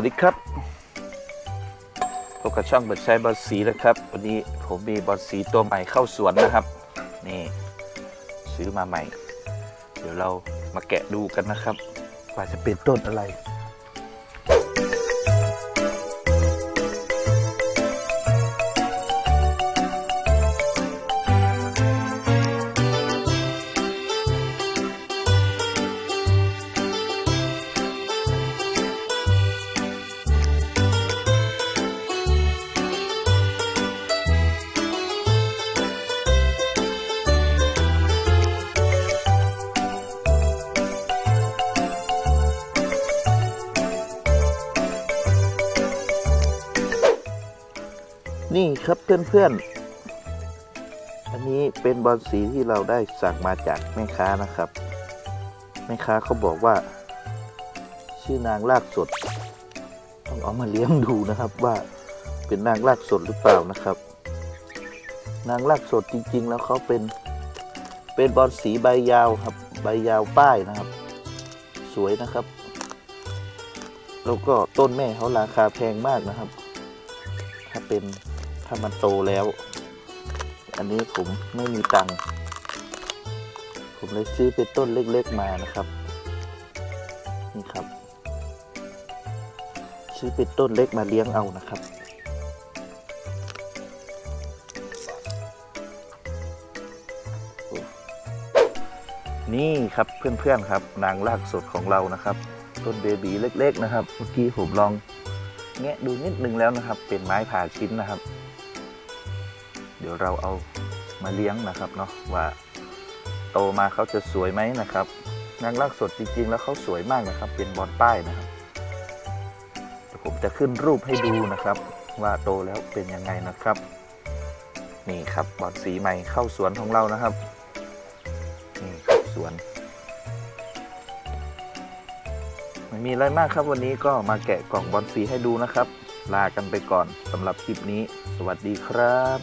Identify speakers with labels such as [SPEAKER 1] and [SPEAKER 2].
[SPEAKER 1] วัสดีครับพบกับช่องเบิร์ดชัยบอลสีนะครับ วันนี้ผมมีบอลสีตัวใหม่เข้าสวนนะครับ นี่ซื้อมาใหม่ เดี๋ยวเรามาแกะดูกันนะครับ ว่าจะเป็นต้นอะไร นี่ครับเพื่อนๆ อันนี้เป็นบอลสีที่เราได้สั่งมาจากแม่ค้านะครับ แม่ค้าเขาบอกว่า ชื่อนางลากสด ต้องเอามาเลี้ยงดูนะครับว่าเป็นนางลากสดหรือเปล่านะครับ นางลากสดจริงๆ แล้วเขาเป็นเป็นบอลสีใบยาวครับ ใบยาวป้ายนะครับ สวยนะครับ แล้วก็ต้นแม่เขาราคาแพงมากนะครับ ถ้าเป็น ถ้ามันโตแล้ว อันนี้ผมไม่มีตังค์ผมเลยซื้อเป็นต้นเล็กๆมานะครับ นี่ครับ ซื้อเป็นต้นเล็กมาเลี้ยงเอานะครับนี่ครับเพื่อนๆครับ นางรากสดของเรานะครับ ต้นเบบีเล็ก ๆ นะครับ เมื่อกี้ผมลองแงะดูนิดนึงแล้วนะครับ เป็นไม้ผ่าชิ้นนะครับ เดี๋ยวเราเอามาเลี้ยงนะครับเนาะว่าโตมาเขาจะสวยไหมนะครับนางรากสดจริงๆ แล้วเขาสวยมากนะครับ เป็นบอลป้ายนะครับเดี๋ยวผมจะขึ้นรูปให้ดูนะครับ ว่าโตแล้วเป็นยังไงนะครับ นี่ครับบอลสีใหม่เข้าสวนของเรานะครับนี่ครับสวนไม่มีอะไรมากครับวันนี้ก็มาแกะกล่องบอลสีให้ดูนะครับ ลากันไปก่อนสำหรับคลิปนี้ สวัสดีครับ